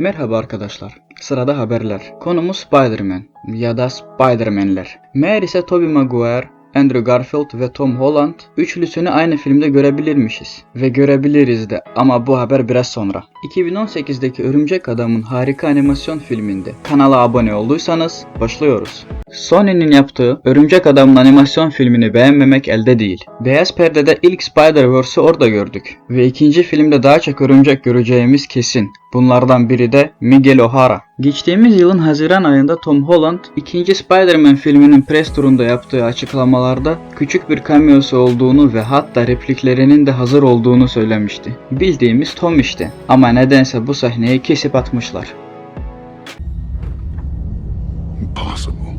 Merhaba arkadaşlar. Sırada haberler. Konumuz Spider-Man ya da Spider-Man'ler. Meğer ise Tobey Maguire, Andrew Garfield ve Tom Holland üçlüsünü aynı filmde görebilirmişiz. Ve görebiliriz de ama bu haber biraz sonra. 2018'deki Örümcek Adam'ın harika animasyon filminde kanala abone olduysanız başlıyoruz. Sony'nin yaptığı Örümcek Adam'ın animasyon filmini beğenmemek elde değil. Beyaz perdede ilk Spider-Verse'ü orada gördük. Ve ikinci filmde daha çok örümcek göreceğimiz kesin. Bunlardan biri de Miguel O'Hara. Geçtiğimiz yılın Haziran ayında Tom Holland ikinci Spider-Man filminin press turunda yaptığı açıklamalarda küçük bir cameosu olduğunu ve hatta repliklerinin de hazır olduğunu söylemişti. Bildiğimiz Tom işte. Ama nedense bu sahneyi kesip atmışlar. Impossible.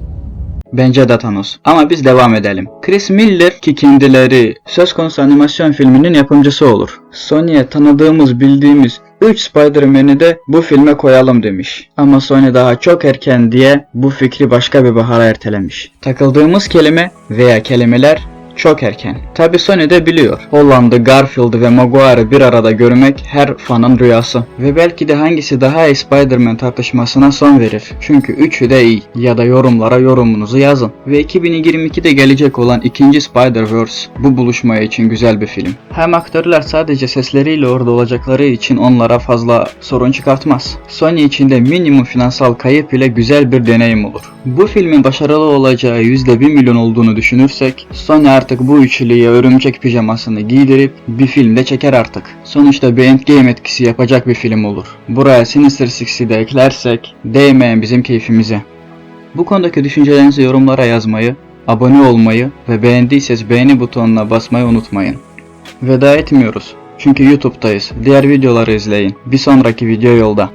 Bence de Thanos. Ama biz devam edelim. Chris Miller ki kendileri söz konusu animasyon filminin yapımcısı olur. Sony'ye tanıdığımız bildiğimiz 3 Spider-Man'i de bu filme koyalım demiş. Ama Sony daha çok erken diye bu fikri başka bir bahara ertelemiş. Takıldığımız kelime veya kelimeler çok erken. Tabi Sony de biliyor. Hollanda, Garfield ve Maguire'ı bir arada görmek her fanın rüyası. Ve belki de hangisi daha iyi Spider-Man tartışmasına son verir. Çünkü üçü de iyi. Ya da yorumlara yorumunuzu yazın. Ve 2022'de gelecek olan ikinci Spider-Verse bu buluşmaya için güzel bir film. Hem aktörler sadece sesleriyle orada olacakları için onlara fazla sorun çıkartmaz. Sony için de minimum finansal kayıp ile güzel bir deneyim olur. Bu filmin başarılı olacağı %1 milyon olduğunu düşünürsek Sony artık bu üçlüye örümcek pijamasını giydirip bir filmde çeker artık. Sonuçta bir endgame etkisi yapacak bir film olur. Buraya Sinister Six'i de eklersek değmeyen bizim keyfimize. Bu konudaki düşüncelerinizi yorumlara yazmayı, abone olmayı ve beğendiyseniz beğeni butonuna basmayı unutmayın. Veda etmiyoruz. Çünkü YouTube'dayız. Diğer videoları izleyin. Bir sonraki video yolda.